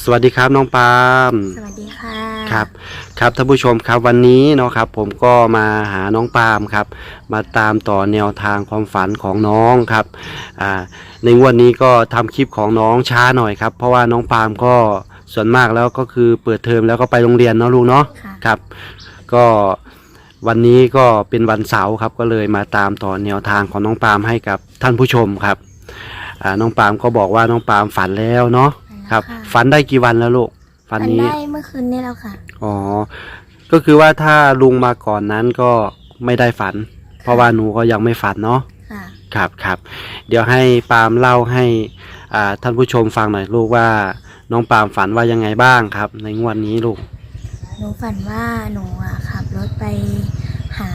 สวัสดีครับน้องปาล์มสวัสดีค่ะครับ ครับท่านผู้ชมครับวันนี้เนาะครับ ผมก็มาหาน้องปาล์มครับ มาตามต่อแนวทางความฝันของน้องครับอ่าในงวดนี้ก็ทำคลิปของน้องช้าหน่อยครับ เพราะว่าน้องปาล์มก็ส่วนมากแล้วก็คือเปิดเทอมแล้วก็ไปโรงเรียนเนาะลูกเนาะ ค่ะ ครับก็วันนี้ก็เป็นวันเสาร์ครับก็เลยมาตามต่อแนวทางของน้องปาล์มให้กับท่านผู้ชมครับอ่าน้องปาล์มก็บอกว่าน้องปาล์มฝันแล้วเนาะ ครับะฝันได้กี่วันแล้วลูกฝัฝันนนี้ ได้เมื่อคืนนี้แล้วค่ะ อ๋อ ก็คือว่าถ้าลุงมาก่อนนั้นก็ไม่ได้ฝัน เพราะว่าหนูก็ยังไม่ฝันเนาะ ค่ะ ครับครับ เดี๋ยวให้ปาล์มเล่าให้อ่าท่านผู้ชมฟังหน่อยลูกว่าน้องปาล์มฝันว่ายังไงบ้างครับ ในงวดนี้ลูก หนูฝันว่าหนูอะขับรถไปหา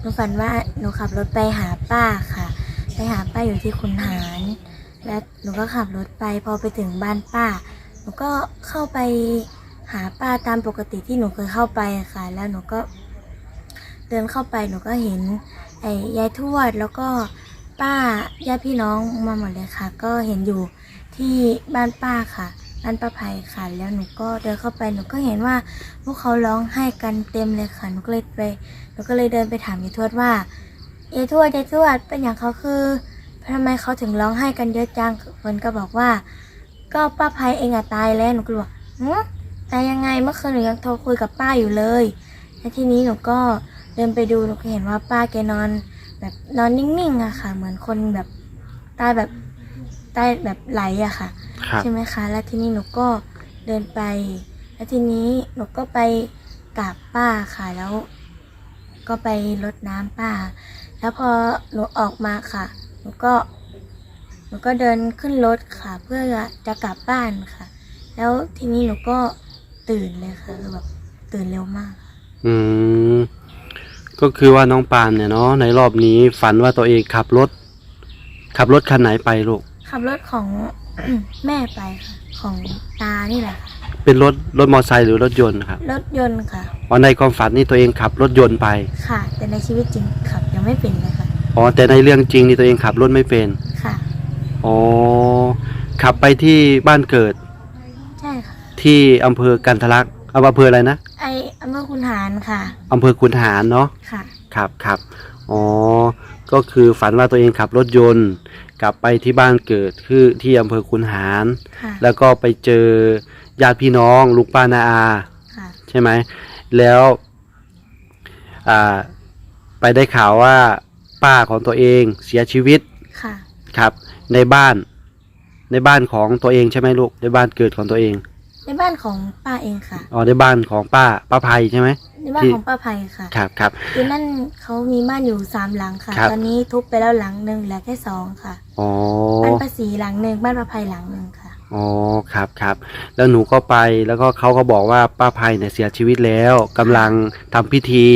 หนูฝันว่าหนูขับรถไปหาป้าค่ะ ไปหาป้าอยู่ที่คุนหาร และหนูก็ขับรถไปพอไปถึงบ้านป้า หนูก็เข้าไปหาป้าตามปกติที่หนูเคยเข้าไปค่ะ แล้วหนูก็เดินเข้าไปหนูก็เห็นไอ้ยายทวดแล้วก็ป้าญาติพี่น้องมาหมดเลยค่ะ ก็เห็นอยู่ที่บ้านป้าค่ะบ้านป้าไผ่ค่ะ แล้วหนูก็เดินเข้าไปหนูก็เห็นว่าพวกเขาร้องไห้กันเต็มเลยค่ะหนูก็เลยไปหนูก็เลยเดินไปถามยายทวดว่ายายทวดยายทวดเป็นอย่างเขาคือ ทำไมเขาถึงร้องไห้กันเยอะจังคนก็บอกว่า ก็ป้าไผ่เองอะตายแล้วหนูก็เลยบอกหือตายยังไงเมื่อคืนหนูยังโทรคุยกับป้าอยู่เลยแล้วทีนี้หนูก็เดินไปดูหนูก็เห็นว่าป้าแกนอน แบบนอนนิ่งๆอะค่ะ เหมือนคนแบบตายแบบตายแบบไหลอะค่ะ ครับ ใช่ไหมคะ แล้วทีนี้หนูก็เดินไป แล้วทีนี้หนูก็ไปกราบป้าค่ะ แล้ว ก็ไปรดน้ำป้า แล้วพอหนูออกมาค่ะ หนูก็หนูก็เดินขึ้นรถค่ะ เพื่อจะกลับบ้านค่ะ แล้วทีนี้หนูก็ตื่นเลยค่ะคือแบบตื่นเร็วมากอืม ก็คือว่าน้องปาล์มเนี่ยเนาะในรอบนี้ฝันว่าตัวเองขับรถ ขับรถคันไหนไปลูก ขับรถของ แม่ไปค่ะ ของตานี่แหละค่ะเป็นรถรถมอเตอร์ไซค์หรือรถยนต์ครับรถยนต์ค่ะอ๋อในความฝันนี่ตัวเองขับรถยนต์ไป ค่ะ แต่ในชีวิตจริงขับยังไม่เป็นเลยค่ะ อ๋อแต่ในเรื่องจริงนี่ตัวเองขับรถไม่เป็นค่ะ อ๋อขับไปที่บ้านเกิดใช่ค่ะ ที่อำเภอกันทะลักอำเภออะไรนะไออำเภอคุณหารค่ะ อำเภอคุนหารเนาะค่ะ ครับครับอ๋อก็คือฝันว่าตัวเองขับรถยนต์ กลับไปที่บ้านเกิดคือที่อำเภอคุนหาร ค่ะ แล้วก็ไปเจอญาติพี่น้องลูกป้านาอา ค่ะ ใช่ไหม แล้วอ่าไปได้ข่าวว่า ป้าของตัวเองเสียชีวิตค่ะ ครับ ในบ้าน ในบ้านของตัวเองใช่ไหมลูกในบ้านเกิดของตัวเองในบ้านของป้าเองค่ะอ๋อในบ้านของป้าป้าภัยใช่ไหมในบ้านที่ของป้าภัยค่ะครับครับคือนั่นเขามีบ้านอยู่สามหลังค่ะครับตอนนี้ทุบไปแล้วหลังหนึ่งเหลือแค่สองค่ะอ๋อบ้านป้าศรีหลังหนึ่งบ้านป้าภัยหลังหนึ่งค่ะอ๋อครับครับแล้วหนูก็ไปแล้วก็เขาก็บอกว่าป้าภัยเนี่ยเสียชีวิตแล้วกำลังทำพิธี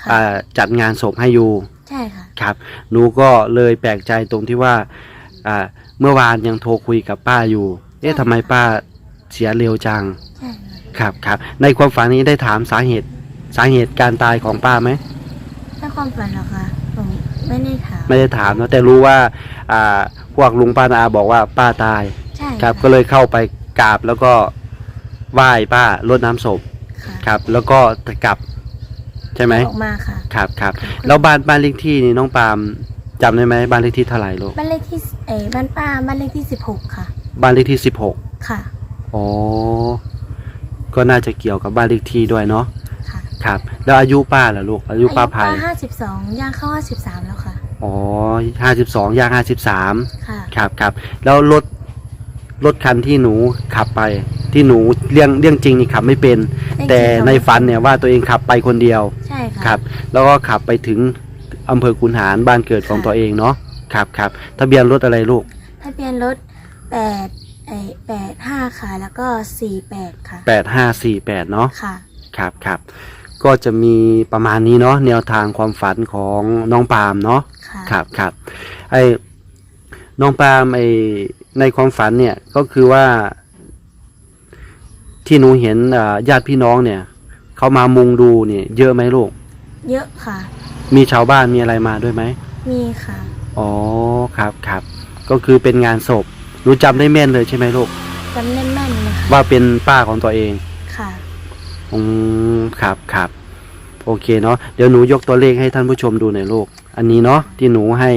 ค่ะอ่าจัดงานศพให้อยู่ ใช่ค่ะ ครับหนูก็เลยแปลกใจตรงที่ว่าอ่า เมื่อวานยังโทรคุยกับป้าอยู่ เอ๊ะทำไมป้าเสียเร็วจัง ใช่ค่ะครับครับ ในความฝันนี้ได้ถามสาเหตุสาเหตุการตายของป้าไหม ถ้าความฝันเหรอคะผมไม่ได้ถามไม่ได้ถามนะแต่รู้ว่า อ่า พวกลุงป้านาอาบอกว่าป้าตาย ใช่ครับะก็เลยเข้าไปกราบแล้วก็ไหว้ป้ารดน้ำศพ ค่ะ ครับ แล้วก็จะกลับ ใช่ไหมออกมาค่ะ ครับครับแล้วบ้านบ้านเลขที่นี่น้องปาล์มจำได้ไหมบ้านเลขที่เท่าไหร่ลูกบ้านเลขที่เอยบ้านป้าบ้านเลขที่สิบหกค่ะ บ้านเลขที่สิบหกค่ะอ๋อก็น่าจะเกี่ยวกับบ้านเลขที่ด้วยเนาะค่ะครับ แล้วอายุป้าล่ะลูก อายุป้าภัยห้าสิบสองย่างเข้าห้าสิบสามแล้วค่ะอ๋อห้าสิบสองย่างห้าสิบสามค่ะครับครับแล้วรถรถคันที่หนูขับไปที่หนูเรื่องเรื่องจริงนี่ขับไม่เป็น แต่ในฝันเนี่ยว่าตัวเองขับไปคนเดียวใช่ ค่ะครับ แล้วก็ขับไปถึงอำเภอคุนหารบ้านเกิดของค่ะตัวเองเนาะครับครับทะเบียนรถอะไรลูกทะเบียนรถแปดไอแปดห้าค่ะ แล้วก็สี่แปดค่ะแปดห้าสี่แปดเนาะค่ะครับครับก็จะมีประมาณนี้เนาะแนวทางความฝันของน้องปาล์มเนาะค่ะครับครับไอ้น้องปาล์มไอ้ในความฝันเนี่ยก็คือว่า ที่หนูเห็นอ่าญาติพี่น้องเนี่ยเขามามุงดูเนี่ย เยอะไหมลูก เยอะค่ะ มีชาวบ้านมีอะไรมาด้วยไหม มีค่ะ อ๋อ ครับครับ ก็คือเป็นงานศพหนูจำได้แม่นเลยใช่ไหมลูก จำได้แม่นนะคะว่าเป็นป้าของตัวเอง ค่ะ อืม ครับครับ โอเคเนาะ เดี๋ยวหนูยกตัวเลขให้ท่านผู้ชมดูหน่อยลูก อันนี้เนาะที่หนูให้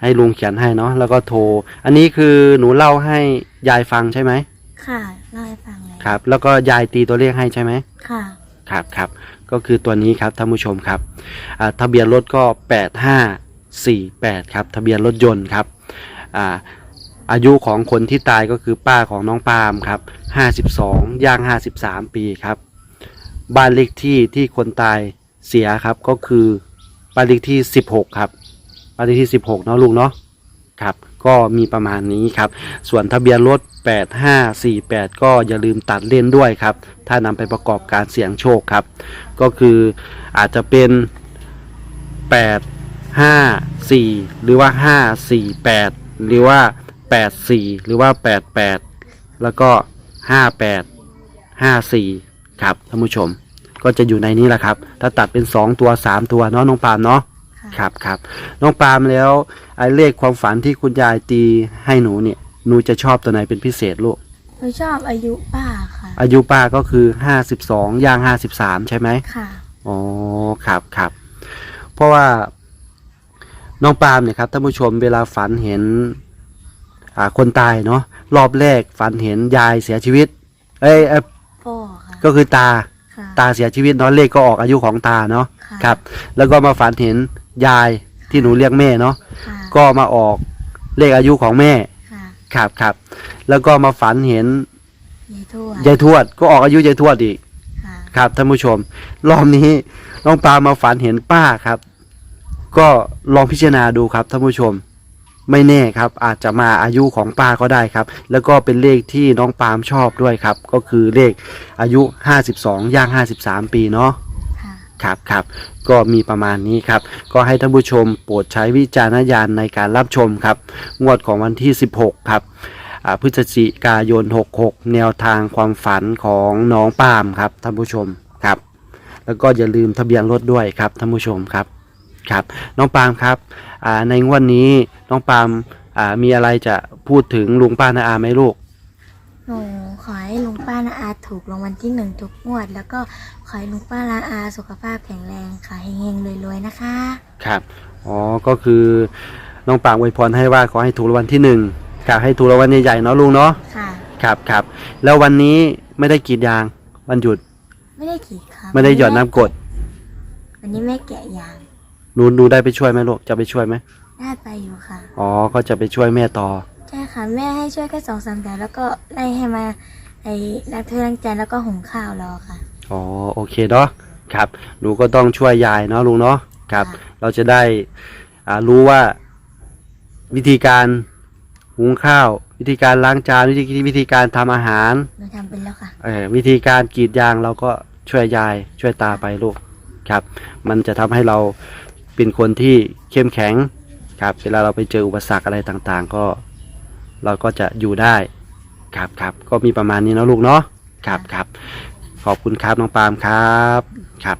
ให้ลุงเขียนให้เนาะ แล้วก็โทร อันนี้คือหนูเล่าให้ยายฟังใช่ไหม ค่ะเล่าให้ฟังเลยครับ แล้วก็ยายตีตัวเลขให้ใช่ไหม ค่ะ ครับครับ ก็คือตัวนี้ครับท่านผู้ชมครับทะเบียนรถก็ 8548 ครับทะเบียนรถยนต์ครับอาอายุของคนที่ตายก็คือป้าของน้องปาล์มครับ 52 ย่าง 53 ปีครับ บ้านเลขที่ที่คนตายเสียครับก็คือบ้านเลขที่ 16 ครับบ้านเลขที่ 16 เนาะลุงเนาะครับ ก็มีประมาณนี้ครับ ส่วนทะเบียนรถ 8548 ก็อย่าลืมตัดเล่นด้วยครับ ถ้านำไปประกอบการเสี่ยงโชคครับ ก็คืออาจจะเป็น 8 5 4 หรือว่า 5 4 8 หรือว่า 8 4 หรือว่า 8 8 แล้วก็ 58 5 4 ครับท่านผู้ชม ก็จะอยู่ในนี้แหละครับ ถ้าตัดเป็น 2 ตัว 3 ตัวเนาะน้องปามเนาะ ค่ะครับครับน้องปาล์มแล้วไอ้เลขความฝันที่คุณยายตีให้หนูเนี่ยหนูจะชอบตัวไหนเป็นพิเศษลูกหนูชอบอายุป้าค่ะ อายุป้าก็คือห้าสิบสองย่างห้าสิบสามใช่ไหมค่ะ อ๋อครับครับเพราะว่าน้องปาล์มเนี่ยครับท่านผู้ชมเวลาฝันเห็นอ่าคนตายเนาะรอบแรกฝันเห็นยายเสียชีวิต เอ้ยเอ้ยพ่อค่ะก็คือตาค่ะ ตาเสียชีวิตเนาะเลขก็ออกอายุของตาเนาะค่ะ ครับ แล้วก็มาฝันเห็น ยายที่หนูเรียกแม่เนาะค่ะก็มาออกเลขอายุของแม่ค่ะครับครับแล้วก็มาฝันเห็นยายทวดยายทวด ก็ออกอายุยายทวดอีกค่ะครับท่านผู้ชม รอบนี้น้องปามาฝันเห็นป้าครับ ก็ลองพิจารณาดูครับท่านผู้ชม ไม่แน่ครับ อาจจะมาอายุของป้าก็ได้ครับ แล้วก็เป็นเลขที่น้องปาล์มชอบด้วยครับ ก็คือเลขอายุ 52ย่าง53 ปีเนาะ ครับครับก็มีประมาณนี้ครับ ก็ให้ท่านผู้ชมโปรดใช้วิจารณญาณในการรับชมครับ งวดของวันที่ 16 ครับพฤศจิกายน 66 แนวทางความฝันของน้องปามครับท่านผู้ชมครับ แล้วก็อย่าลืมทะเบียนรถด้วยครับท่านผู้ชมครับครับ น้องปามครับในงวดนนี้น้องปามมีอะไรจะพูดถึงลุงป้านาอาไหมลูกหนู อให้ลุงป้านาอาถูกรางวัลที่หนึ่งทุกงวด แล้วก็ขอให้ลุงป้านาอาสุขภาพแข็งแรงค่ะเฮงๆรวยๆนะคะ ครับอ๋อก็คือน้องปางอวยพรให้ว่าขอให้ถูกรางวัลที่หนึ่งครับให้ถูกรางวัลใหญ่ๆเนาะลุงเนาะค่ะ ครับครับแล้ววันนี้ไม่ได้กรีดยางวันหยุดไม่ได้ขีดค่ะไม่ได้หย่อนน้ำกรดวันนี้แม่แกะยางหนูหนูได้ไปช่วยไหมลูกจะไปช่วยไหมได้ไปอยู่ค่ะ อ๋อก็จะไปช่วยแม่ต่อ ใช่ค่ะ แม่ให้ช่วยแค่สองสามแต่แล้วก็ไล่ให้มาไอ้รักเธอรังใจแล้วก็หุงข้าวรอค่ะ อ๋อโอเคเนาะครับหนูก็ต้องช่วยยายเนาะลุงเนาะครับ ค่ะ เราจะได้อ่ารู้ว่าวิธีการหุงข้าว วิธีการล้างจานวิธีวิธีการทำอาหารหนูทำเป็นแล้วค่ะ เอ่อวิธีการกรีดยางเราก็ช่วยยายช่วยตาไปลูกครับ มันจะทำให้เราเป็นคนที่เข้มแข็งครับ เวลาเราไปเจออุปสรรคอะไรต่างๆ ก็ เราก็จะอยู่ได้ครับครับก็มีประมาณนี้เนาะลูกเนาะครับครับขอบคุณครับน้องปาล์มครับครับ